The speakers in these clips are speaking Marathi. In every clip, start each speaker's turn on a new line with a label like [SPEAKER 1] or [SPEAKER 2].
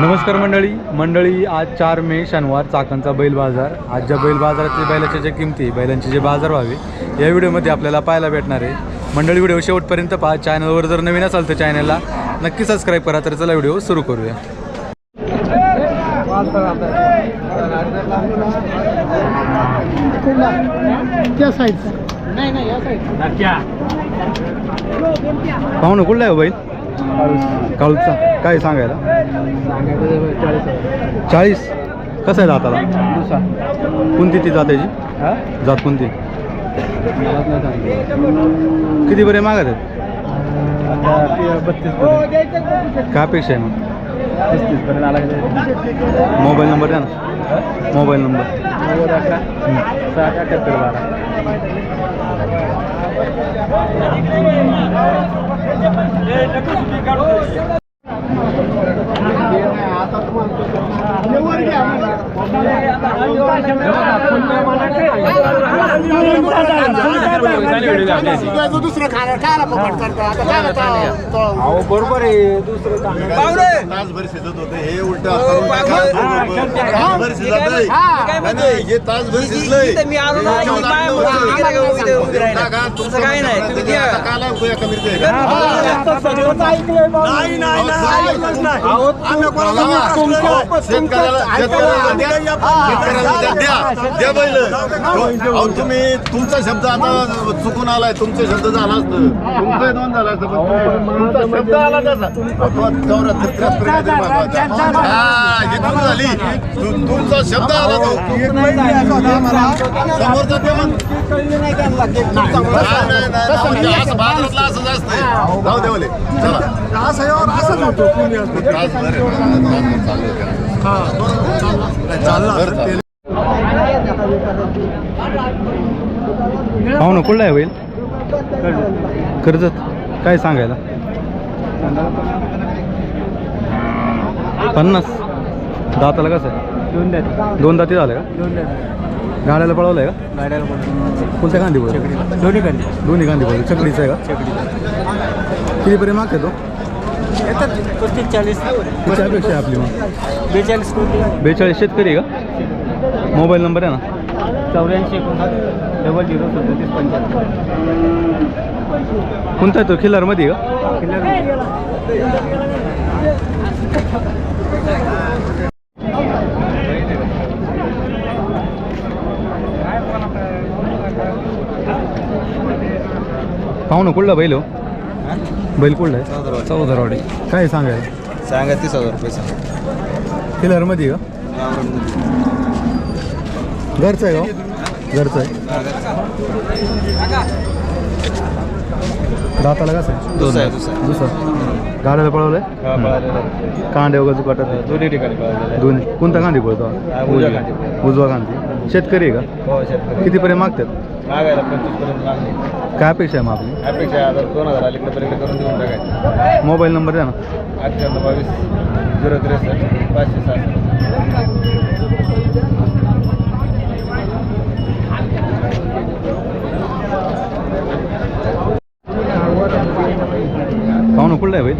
[SPEAKER 1] नमस्कार मंडळी. मंडळी आज चार मे शनिवार चाकणचा बैल बाजार. आज ज्या बैल बाजारातल्या बैलाच्या ज्या किमती बैलांचे जे बाजार व्हावे या व्हिडिओमध्ये आपल्याला पाहायला भेटणार आहे. मंडळी व्हिडिओ शेवटपर्यंत पहा. चॅनलवर जर नवीन असाल तर चॅनलला नक्की सबस्क्राईब करा तर चला व्हिडिओ सुरू करूया.
[SPEAKER 2] साईडचा
[SPEAKER 1] पाहुणं कुठला आहे हो बैल? काळूचा काय सांगायला? चाळीस. कसं आहे दाताला? कोणती ती जात याची जात कोणती? किती बरे मागत आहेत? काय अपेक्षा आहे मग? मोबाईल नंबर द्या ना. Mobile number.
[SPEAKER 2] आता तुम्हाला दुसरं खाणार काय पकड करतो आता काय आता
[SPEAKER 3] बरोबर आहे दुसरं
[SPEAKER 4] तासभर शिजत होते हे उलट तासभर शिजत नाही. हे तासभर शिजलंय तुमचं
[SPEAKER 3] काही नाही, तुम्ही नाही
[SPEAKER 4] द्या. द्या. बैल. तुम्ही तुमचा शब्द आता चुकून आलाय तुमचे शब्द झाला असतं. तुमचे दोन झाला असतं तुमचा शब्द आला अथवा चौऱ्याहत्तर. हा ही झाली. तुमचा शब्द आला तो. समोरचा मग नाही, असं बाजारातलं असंच असतंय जाऊ दे बोले चला.
[SPEAKER 2] होतो.
[SPEAKER 4] तास चालेल.
[SPEAKER 1] पाहुणं कुठला आहे बैल? कर्जत. काय सांगायला? पन्नास. दाताला कसं? आहे
[SPEAKER 2] दोन द्या
[SPEAKER 1] दोन दाती झालं का?
[SPEAKER 2] दोन
[SPEAKER 1] गाड्याला पळवलं आहे का?
[SPEAKER 2] गाड्याला
[SPEAKER 1] कोणत्या गांधी बोल
[SPEAKER 2] दोन्ही कंदी
[SPEAKER 1] दोन्ही गांधी बोल चकडीचं आहे का? कितीपर्यंत मागते तो?
[SPEAKER 2] येतात पस्तीस चाळीस.
[SPEAKER 1] किती अपेक्षा आहे आपली मग.
[SPEAKER 2] बेचाळीस कोटी.
[SPEAKER 1] बेचाळीस शेतकरी आहे का? मोबाईल नंबर आहे ना?
[SPEAKER 2] चौऱ्याऐंशी एकोणसाठ डबल झिरो सदतीस पंच्याहत्तर.
[SPEAKER 1] कोणता आहे तो? खिल्लारमध्ये आहे का? पाहुणं कुठला बैल हो? बैल कुठला आहे चौदरवाडी. काय सांगायला
[SPEAKER 3] सांगा तीस हजार रुपये सांगा.
[SPEAKER 1] खिल्लारमध्ये आहे का? घरचं आहे का? हो? घरचं आहे. दाताला कसं आहे?
[SPEAKER 3] दुसरं आहे, दुसरं.
[SPEAKER 1] दुसरं. गाड्याला पळवलंय? कांडे वगैरे कटत
[SPEAKER 3] दोन्ही ठिकाणी
[SPEAKER 1] दोन्ही. कोणता गांधी पळतो. उजवा गांधी शेतकरी आहे का?
[SPEAKER 3] हो शेतकरी.
[SPEAKER 1] कितीपर्यंत मागतात?
[SPEAKER 3] मागायला
[SPEAKER 1] काय अपेक्षा आहे मग आपली?
[SPEAKER 3] अपेक्षा आहे, दोन हजार अलीकडे पर्यंत करून देऊन टाकायचं.
[SPEAKER 1] मोबाईल नंबर द्या ना.
[SPEAKER 3] अठ्ठ्याण्णव बावीस झिरो त्रेसष्ट पाचशे सहासष्ट
[SPEAKER 1] पाहुणं कुठलं आहे बैल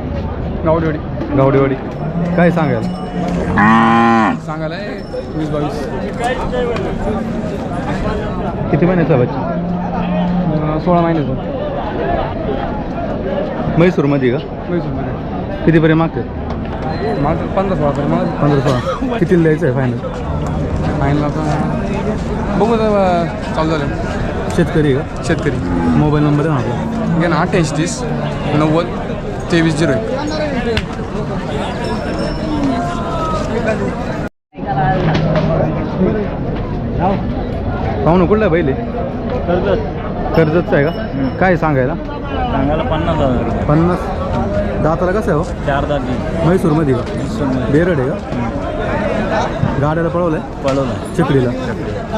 [SPEAKER 2] गावडेवाडी.
[SPEAKER 1] गावडेवाडी. काय सांगायला
[SPEAKER 2] सांगायला वीस बावीस.
[SPEAKER 1] किती महिन्याचा बच्चा?
[SPEAKER 2] सोळा महिन्याचं.
[SPEAKER 1] म्हैसूरमध्ये का?
[SPEAKER 2] म्हैसूरमध्ये
[SPEAKER 1] कितीपर्यंत मागतात
[SPEAKER 2] माझं पंधरा सोळा तरी मला
[SPEAKER 1] पंधरा सोळा. कितीला द्यायचं आहे फायनल
[SPEAKER 2] फायनल आता बघू आता चालू झालं.
[SPEAKER 1] शेतकरी आहे का?
[SPEAKER 2] शेतकरी.
[SPEAKER 1] मोबाईल नंबर आहे ना आपला.
[SPEAKER 2] घ्या ना अठ्ठ्याऐंशी तीस नव्वद तेवीस झिरो एक.
[SPEAKER 1] पाहुणं कुठलं आहे बैल आहे? कर्जतचं आहे का? काय सांगायला?
[SPEAKER 3] सांगायला पन्नास हजार रुपये.
[SPEAKER 1] पन्नास. दाताला कसं आहे हो?
[SPEAKER 3] चार दाती.
[SPEAKER 1] म्हैसूरमध्ये का? बेरड आहे का? गाड्याला पळवलं आहे
[SPEAKER 3] पळवलं
[SPEAKER 1] चिकडीला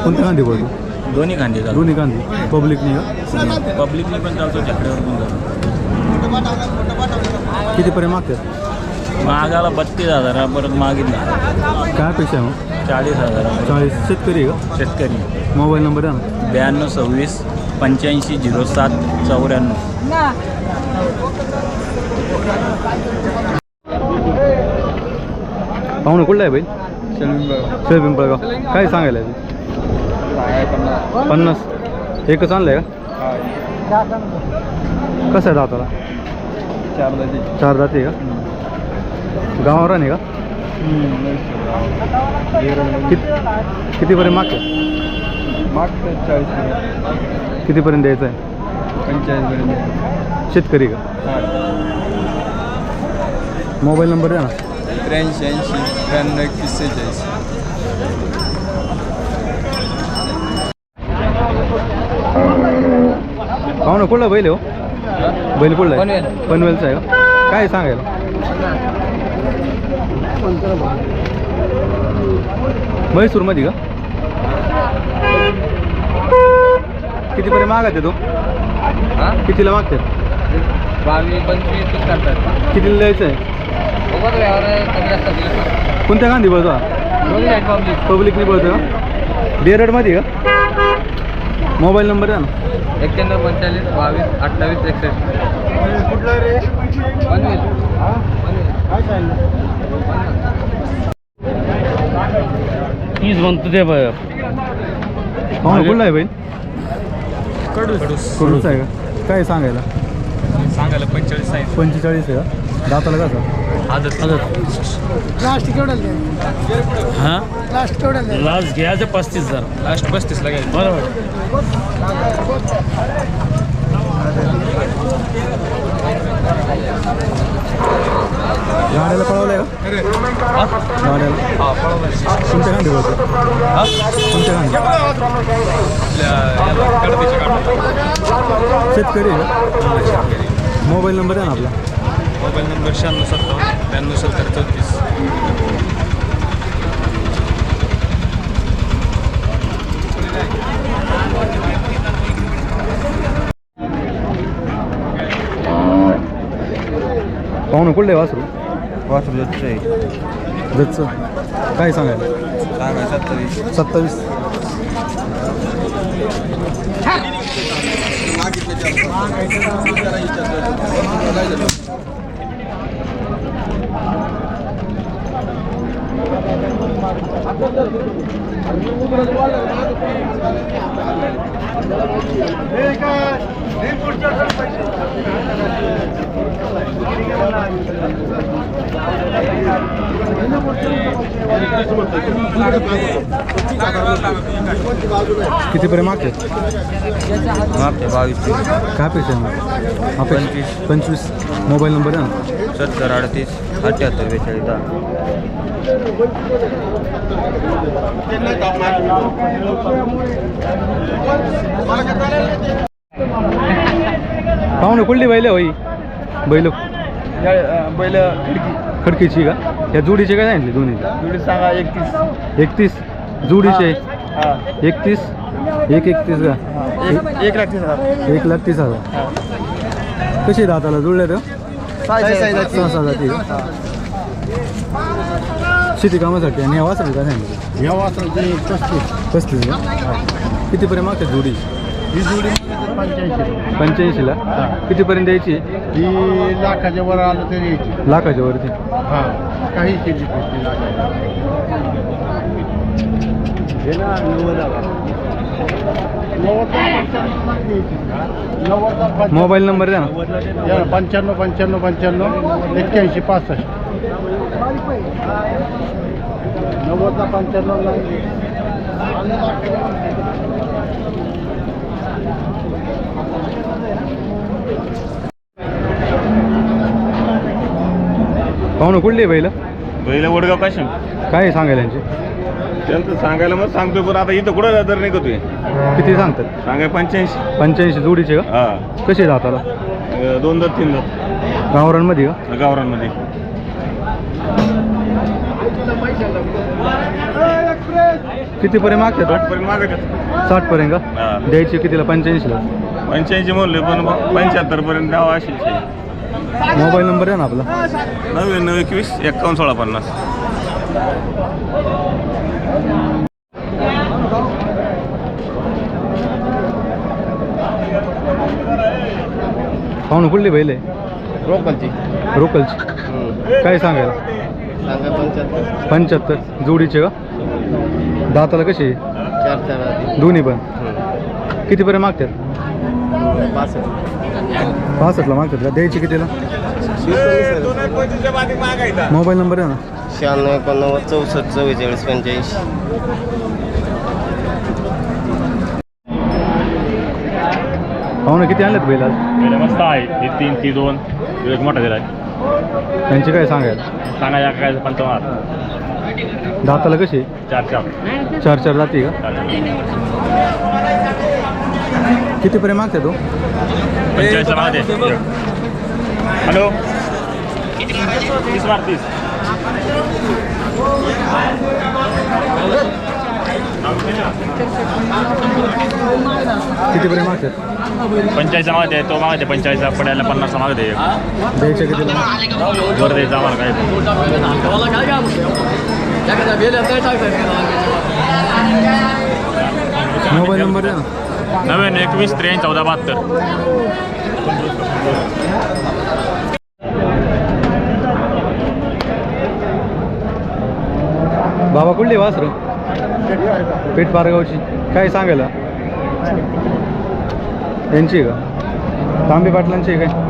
[SPEAKER 1] कोणत्या गांधी बोलतो
[SPEAKER 3] दोन्ही खांदे
[SPEAKER 1] दोन्ही गांधी पब्लिकनी
[SPEAKER 3] पब्लिकने पण चालतो चकड्यावर पण जातो
[SPEAKER 1] कितीपर्यंत मागतात?
[SPEAKER 3] मागाला बत्तीस हजार परत मागितला.
[SPEAKER 1] काय अपेक्षा आहे मग?
[SPEAKER 3] चाळीस हजार.
[SPEAKER 1] चाळीस. शेतकरी आहे का?
[SPEAKER 3] शेतकरी.
[SPEAKER 1] मोबाईल नंबर आहे ना.
[SPEAKER 3] ब्याण्णव सव्वीस पंच्याऐंशी झिरो सात चौऱ्याण्णव.
[SPEAKER 1] पाहुणं कुठला आहे बैल सेल पिंपळगाव काय सांगायला आहे? पन्नास. एकच आणलं आहे कसं आहे दाताला? चार दाते आहे का? गावावर आहे का? किती कितीपर्यंत मागतं कितीपर्यंत द्यायचं आहे? शेतकरी का? मोबाईल नंबर द्या ना.
[SPEAKER 3] त्र्याऐंशी, ऐंशी त्र्याण्णव एकतीस, सेहेचाळीस.
[SPEAKER 1] ना कुठला बैल हो? बैल कुठला आहे?
[SPEAKER 3] पनवेल.
[SPEAKER 1] पनवेलचा आहे का? काय सांगायला? म्हैसूरमध्ये का? कितीपर्यंत मागत आहे तो? कितीला मागते?
[SPEAKER 3] बावीस पंचवीस तीस करतात.
[SPEAKER 1] कितीला द्यायचं आहे?
[SPEAKER 3] बघत यावर कमी जास्त दिलं
[SPEAKER 1] कोणत्या गांधी बोलतो
[SPEAKER 3] दोन्ही आहेत पब्लिक
[SPEAKER 1] पब्लिकने बोलतो का बेरडमध्ये का? मोबाईल नंबर द्या ना.
[SPEAKER 3] एक्क्याण्णव पंचेचाळीस बावीस अठ्ठावीस एकसष्ट. पनवेल.
[SPEAKER 5] तीच म्हणतो ते
[SPEAKER 1] ना कुठला आहे बैल? कडूचा आहे का? काय सांगायला?
[SPEAKER 3] सांगायला पंचेचाळीस आहे.
[SPEAKER 1] पंचेचाळीस आहे का? दाताला कसं?
[SPEAKER 3] आदत.
[SPEAKER 2] लास्ट केवढ्याला
[SPEAKER 5] हा?
[SPEAKER 2] लास्ट केवढ्याला
[SPEAKER 5] लास्ट घ्यायचं पस्तीस हजार.
[SPEAKER 3] लास्ट पस्तीस लागेल
[SPEAKER 5] बरोबर.
[SPEAKER 1] गाड्याला पळवलंय का? गाड्याला तुमच्या गांधी बोलतो तुमच्या गांधी? शेतकरी मोबाईल नंबर आहे ना आपला.
[SPEAKER 3] मोबाईल नंबर शहाण्णव सत्तावन्न त्र्याण्णव सत्तर चौतीस.
[SPEAKER 1] पाहुणं कुठलं वासरू?
[SPEAKER 3] वासरू आहे
[SPEAKER 1] जतचं. काय सांगायला
[SPEAKER 3] सांगा सत्तावीस.
[SPEAKER 1] सत्तावीस कितीपर्यंत मागते?
[SPEAKER 3] मागते बावीस.
[SPEAKER 1] काय पैसे? आहे
[SPEAKER 3] पंचवीस.
[SPEAKER 1] पंचवीस. मोबाईल नंबर आहे ना
[SPEAKER 3] सत्तर अडतीस अठ्ठ्याहत्तर बेचाळीस दहा.
[SPEAKER 1] पाहुणे कुठली बैल होई? बैल?
[SPEAKER 3] बैल खिडकी.
[SPEAKER 1] खडकीची का? या जोडीचे काय सांगितले दोन्ही?
[SPEAKER 3] जोडी सांगा एकतीस.
[SPEAKER 1] एकतीस? जोडीचे?
[SPEAKER 3] हा
[SPEAKER 1] एकतीस? एक एकतीस का?
[SPEAKER 3] एक एक लाख तीस हजार.
[SPEAKER 1] एक लाख तीस हजार. कशी दाताला? जुळल्या तर सहा सहा जाती. का शेती कामासाठी आणि या वासरी का सांगितलं
[SPEAKER 2] या वासराचे पस्तीस
[SPEAKER 1] पस्तीस का कितीपर्यंत मागतात जोडी?
[SPEAKER 2] ही जोडी पंच्याऐंशी.
[SPEAKER 1] पंच्याऐंशीला? कितीपर्यंत द्यायची
[SPEAKER 2] ही लाखाच्या वर आलं तरी यायची.
[SPEAKER 1] लाखाच्या वरती?
[SPEAKER 2] हा. काही केली पस्तीस लाखाची हे ना नव्वद नव्वद
[SPEAKER 1] मोबाईल नंबर द्या ना.
[SPEAKER 2] पंच्याण्णव पंच्याण्णव पंच्याण्णव एक्क्याऐंशी पासष्ट. नव्वदला पंच्याण्णवला
[SPEAKER 1] पाहुणं कुठली बैल
[SPEAKER 6] पहिलं? वडगाव काशिम.
[SPEAKER 1] काय आहे सांगायला यांची?
[SPEAKER 6] त्यांचं सांगायला मग सांगतोय पण आता इथं कुठं दर निघतोय?
[SPEAKER 1] किती सांगतात?
[SPEAKER 6] सांगाय पंच्याऐंशी.
[SPEAKER 1] पंच्याऐंशी जोडीचे का?
[SPEAKER 6] हा.
[SPEAKER 1] कसे दाताला
[SPEAKER 6] अं, दोन दात तीन दात
[SPEAKER 1] गावरांमध्ये का?
[SPEAKER 6] गावरांमध्ये
[SPEAKER 1] कितीपर्यंत मागतात?
[SPEAKER 6] आठपर्यंत मागत
[SPEAKER 1] साठपर्यंत का?
[SPEAKER 6] हा.
[SPEAKER 1] द्यायची कितीला? पंच्याऐंशीला?
[SPEAKER 6] पंच्याऐंशी म्हणले पण पंच्याहत्तर पर्यंत द्यावा असेल.
[SPEAKER 1] मोबाईल नंबर आहे ना आपला.
[SPEAKER 6] नव्याण्णव एकवीस एक्कावन्न सोळा पन्नास.
[SPEAKER 1] पाहुणं कुठली बैल आहे
[SPEAKER 3] रोकलची
[SPEAKER 1] रोकलची काय सांगायला
[SPEAKER 3] सांगा पंच्याहत्तर.
[SPEAKER 1] पंच्याहत्तर. जोडीचे का? दाताला कशी?
[SPEAKER 3] चार चार
[SPEAKER 1] दोन्ही पण. कितीपर्यंत मागतात?
[SPEAKER 3] पासष्ट
[SPEAKER 1] पासष्टला मागतात का? द्यायची कितीला? मोबाईल नंबर आहे ना?
[SPEAKER 3] शहाण्णव एकोणनव्वद चौसष्ट चव्वेचाळीस पंच्याऐंशी.
[SPEAKER 1] पाहू ना किती आणलेत बैल
[SPEAKER 6] मस्त आहे. ही तीन ती दोन. एक मोठा दिला
[SPEAKER 1] त्यांची काय सांगायला?
[SPEAKER 6] सांगा या काय पंचावन्न
[SPEAKER 1] दाताला कशी?
[SPEAKER 6] चार चार.
[SPEAKER 1] चार चार जाती का? कितीपर्यंत मागते तो?
[SPEAKER 6] हॅलो. तीस मार तीस.
[SPEAKER 1] कितीपर्यंत मागतात
[SPEAKER 6] पंचाळीस मागते तो मागते पंचाळीस पडायला पन्नास मागते
[SPEAKER 1] द्यायच्या कितीला
[SPEAKER 6] वर द्यायचं आम्हाला काय
[SPEAKER 1] मोबाईल नंबर
[SPEAKER 6] नव्याण्णव एकवीस त्र्याऐंशी चौदा बहात्तर.
[SPEAKER 1] बाबा कुठली वासर? पेठ पारगावची काय सांगायला? यांची आहे का? तांबे पाटलांची आहे काय?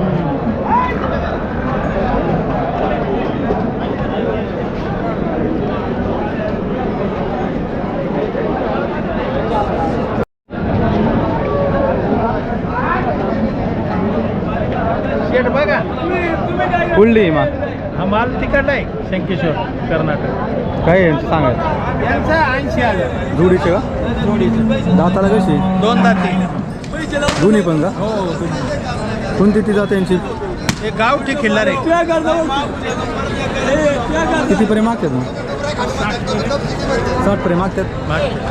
[SPEAKER 1] कुठली मा?
[SPEAKER 6] हा माल तिकट आहे शंकेश्वर कर्नाटक.
[SPEAKER 1] काय यांची सांगायला
[SPEAKER 6] यांचा ऐंशी हजार.
[SPEAKER 1] जोडीचे का?
[SPEAKER 6] जोडीचं.
[SPEAKER 1] दाताला कशी?
[SPEAKER 6] दोन दाती.
[SPEAKER 1] दोन्ही पण का? कोणती ती जात यांची?
[SPEAKER 6] एक गावठी खिल्लार आहे.
[SPEAKER 1] कितीपर्यंत मागतात मग? साठपर्यंत मागतात.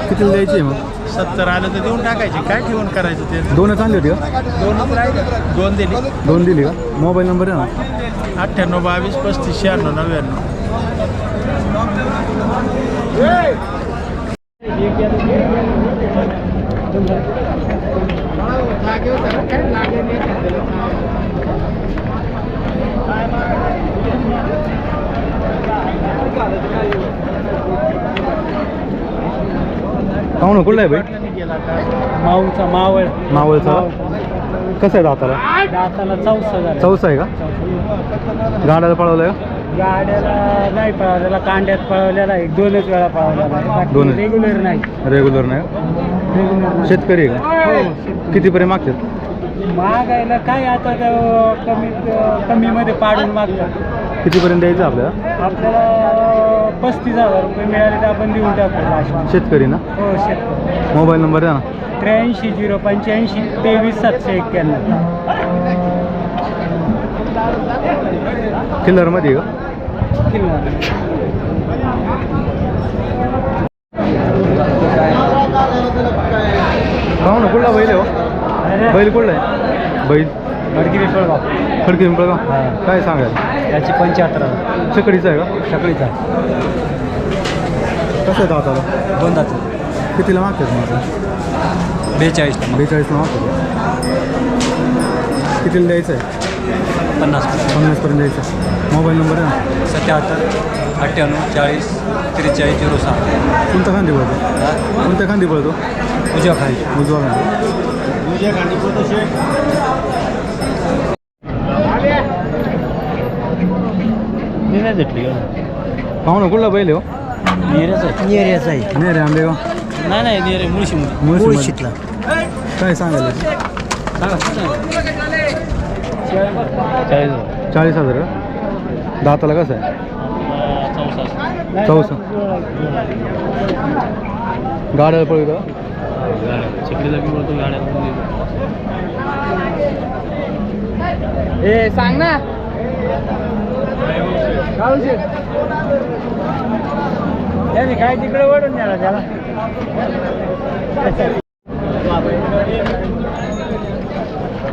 [SPEAKER 1] कितीला द्यायची आहे मग?
[SPEAKER 6] सत्तर आलं तर देऊन टाकायचे. काय ठेवून करायचं ते?
[SPEAKER 1] दोनच आणली होती का?
[SPEAKER 6] दोन राहिले. दोन दिली.
[SPEAKER 1] दोन दिली का? मोबाईल नंबर आहे ना?
[SPEAKER 6] अठ्ठ्याण्णव बावीस पस्तीस शहाण्णव नव्याण्णव.
[SPEAKER 1] पाहू ना कुठला आहे भाई
[SPEAKER 5] माऊचा मावळ.
[SPEAKER 1] मावळचा? कसं आहे दाताला?
[SPEAKER 5] दाताला चौसा झाला
[SPEAKER 1] चौसा आहे का? गाड्याला पळवलं का?
[SPEAKER 5] गाड्याला नाही पळवलेला कांड्यात पळवलेला एक दोनच वेळा पळवलेला
[SPEAKER 1] दोनच.
[SPEAKER 5] रेग्युलर नाही.
[SPEAKER 1] रेग्युलर नाही का?
[SPEAKER 5] रेग्युलर
[SPEAKER 1] शेतकरी आहे का? कितीपर्यंत मागतात?
[SPEAKER 5] मागायला काय आता तो कमी कमीमध्ये पाडून मागतात.
[SPEAKER 1] कितीपर्यंत द्यायचं आपल्याला?
[SPEAKER 5] आपल्याला पस्तीस हजार रुपये मिळाले तर आपण देऊन टाकू लास्ट.
[SPEAKER 1] शेतकरी ना?
[SPEAKER 5] हो शेतकरी.
[SPEAKER 1] मोबाईल नंबर आहे ना.
[SPEAKER 5] त्र्याऐंशी झिरो पंच्याऐंशी तेवीस सातशे एक्क्याण्णव
[SPEAKER 1] किल्लरमध्ये आहे का? पाहू ना कुठला बैल आहे हो? बैल कुठला आहे? बैल.
[SPEAKER 5] खडकी पिंपळगाव
[SPEAKER 1] खडकी पिंपळगाव काय सांगायला
[SPEAKER 5] याची पंच्याहत्तर हजार
[SPEAKER 1] चकडीचा आहे का?
[SPEAKER 5] सगळीचा
[SPEAKER 1] कसं आहे दाताला
[SPEAKER 5] दोन दात
[SPEAKER 1] कितीला मागतात मग आता?
[SPEAKER 5] बेचाळीसला
[SPEAKER 1] बेचाळीसला मागतात? कितीला द्यायचं आहे?
[SPEAKER 5] पन्नास.
[SPEAKER 1] पन्नासपर्यंत द्यायचं आहे. मोबाईल नंबर आहे ना?
[SPEAKER 5] सत्याहत्तर अठ्ठ्याण्णव चाळीस त्रेचाळीस झिरो सहा.
[SPEAKER 1] कोणता खांदी पळतो? कोणत्या खांदी पळतो?
[SPEAKER 5] उजव्या खाली
[SPEAKER 1] उजवा खांदी.
[SPEAKER 5] नाही भेटली
[SPEAKER 1] पाहू ना कुठला बैल आहे हो?
[SPEAKER 5] नेऱ्याचा आहे. नेऱ्याचा आहे.
[SPEAKER 1] नाही रे आंबेगाव
[SPEAKER 5] नाही नाही नेरे मुळशीमध्ये.
[SPEAKER 1] मुळशीमध्ये. काय सांगायला?
[SPEAKER 5] चाळीस
[SPEAKER 1] चाळीस हजार का दाताला कसं आहे? चौसा गाड्याला पळतो
[SPEAKER 5] चिकडीला बी बोलतो गाड्या ए सांग ना. त्याने काय तिकडे वळून द्याला त्याला?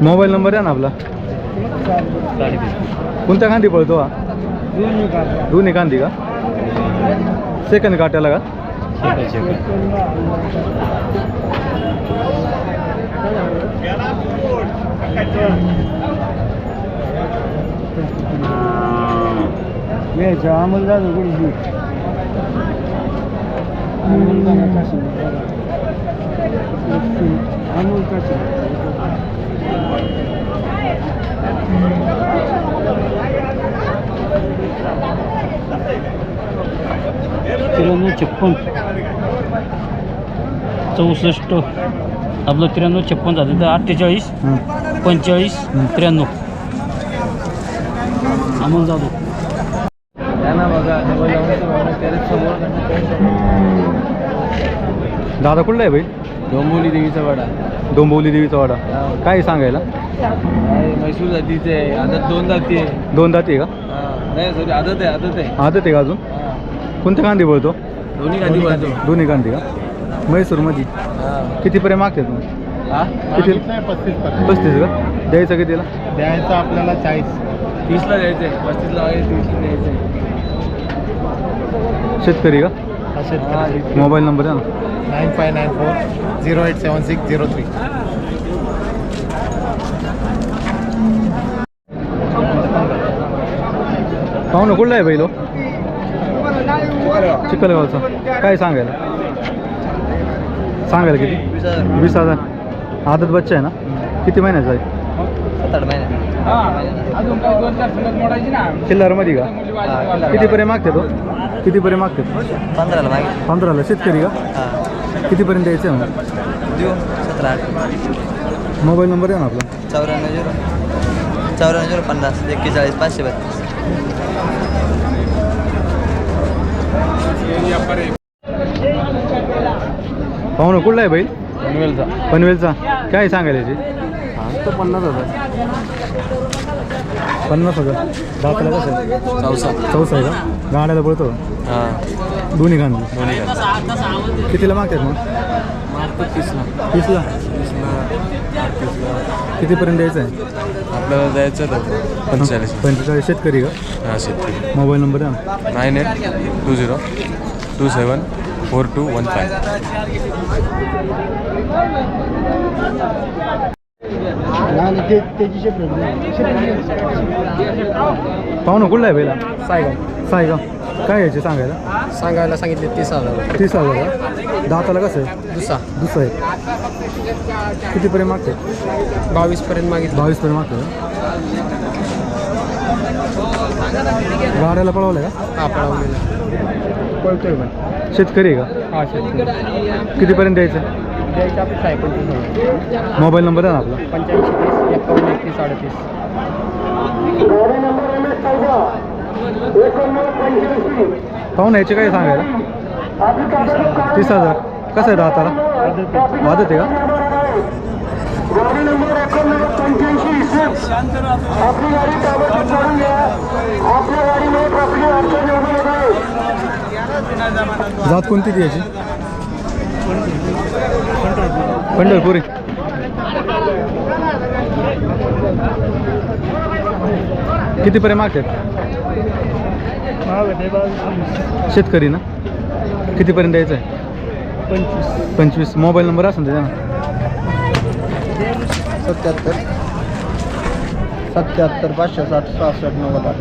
[SPEAKER 1] मोबाईल नंबर आहे ना आपला. कोणत्या कांदी पळतो हा? दोन्ही कांदी का? सेकंद काट्याला का?
[SPEAKER 5] घ्यायचं अमोल जाधव कुठे घेऊ अमोल जाधव कसं अमोल कसं त्र्याण्णव छप्पन चौसष्ट आपलं त्र्याण्णव छप्पन झालं तर अठ्ठेचाळीस पंचेचाळीस त्र्याण्णव अमोल जाधव
[SPEAKER 1] दादा कुठला आहे भाई?
[SPEAKER 3] डोंबोली देवीचा वाडा.
[SPEAKER 1] डोंबवली देवीचा वाडा. काय सांगायला?
[SPEAKER 3] मैसूर जातीचे आदत दोन जाती आहे.
[SPEAKER 1] दोन दाती आहे
[SPEAKER 3] नाही सॉरी आदत आहे आदत आहे.
[SPEAKER 1] का आदत आहे का अजून? कोणत्या कांदी बोलतो?
[SPEAKER 3] दोन्ही गादी बांधतो
[SPEAKER 1] दोन्ही कांदी का? म्हैसूरमध्ये कितीपर्यंत मागते तुम्ही? किती? पस्तीस का? द्यायचं कितीला?
[SPEAKER 2] द्यायचं आपल्याला चाळीस.
[SPEAKER 3] तीसला द्यायचं आहे पस्तीसला तीसला आहे
[SPEAKER 1] शेतकरी का? मोबाईल नंबर द्या ना.
[SPEAKER 2] Nine five nine four zero eight seven six zero three.
[SPEAKER 1] पाहुणं कुठला आहे बैलो चिखलगावचा. काय सांगायला? सांगायला किती? वीस हजार. आदत बच्चा आहे ना? किती महिन्याचा आहे? किल्लारमध्ये का? कितीपर्यंत मागते तो? कितीपर्यंत मागते?
[SPEAKER 3] पंधराला मागे.
[SPEAKER 1] पंधराला शेतकरी का? कितीपर्यंत द्यायचं आहे मग?
[SPEAKER 3] देऊ सतरा आठ.
[SPEAKER 1] मोबाईल नंबर द्या ना आपला?
[SPEAKER 3] चौऱ्याण्णव झिरो. चौऱ्याण्णव झिरो पन्नास एक्केचाळीस पाचशे बत्तीस.
[SPEAKER 1] पाहुणं कुठला आहे बैल?
[SPEAKER 3] पनवेलचा.
[SPEAKER 1] पनवेलचा. काय सांगायला याची?
[SPEAKER 3] सांगतो पन्नास हजार
[SPEAKER 1] पन्नास हजार. दाखला कसं आहे
[SPEAKER 3] चौसा.
[SPEAKER 1] चौसा आहे का? गाड्याला पळतो
[SPEAKER 3] हां.
[SPEAKER 1] दोन्ही गांधी
[SPEAKER 3] दोन्ही
[SPEAKER 1] कितीला मागतात मग?
[SPEAKER 3] तीसला.
[SPEAKER 1] तीसला?
[SPEAKER 3] तीसला. तीसला.
[SPEAKER 1] कितीपर्यंत द्यायचं आहे?
[SPEAKER 3] आपल्याला जायचं होतं. पंचेचाळीस.
[SPEAKER 1] पंचेचाळीस शेतकरी का?
[SPEAKER 3] हां शेतकरी.
[SPEAKER 1] मोबाईल नंबर द्या.
[SPEAKER 3] Nine eight two zero two seven four two one five
[SPEAKER 1] पाहुणं कुठला आहे बैला सायगाव. सायगाव. काय यायचे सांगायला?
[SPEAKER 2] सांगायला सांगितले तीस हजार.
[SPEAKER 1] तीस हजार का? दाताला कसं आहे?
[SPEAKER 2] दुसरा.
[SPEAKER 1] दुसरं आहे कितीपर्यंत मागते
[SPEAKER 2] बावीस पर्यंत मागितलं.
[SPEAKER 1] बावीसपर्यंत मागते का? गाड्याला पळवलं का?
[SPEAKER 2] हा पळवलेला.
[SPEAKER 1] शेतकरी आहे का?
[SPEAKER 2] हा शेतकरी.
[SPEAKER 1] कितीपर्यंत द्यायचं?
[SPEAKER 2] द्यायचं आपलं आहे पंचवीस
[SPEAKER 1] मोबाईल नंबर द्या ना आपला?
[SPEAKER 2] पंच्याऐंशी तीस एकावन्न एकतीस अडतीस.
[SPEAKER 1] पाहुणं याचे काय सांगायला? तीस हजार. कसं आहे दाताला? वादत आहे का? जात कोणती ती याची? पंढरपुरी. कितीपर्यंत मागतात? शेतकरी ना? कितीपर्यंत द्यायचं आहे
[SPEAKER 5] पंचवीस.
[SPEAKER 1] पंचवीस. मोबाईल नंबर असेल त्याचा ना?
[SPEAKER 2] सत्याहत्तर. सत्याहत्तर पाचशे साठ सहासष्ट नव्वद आठ.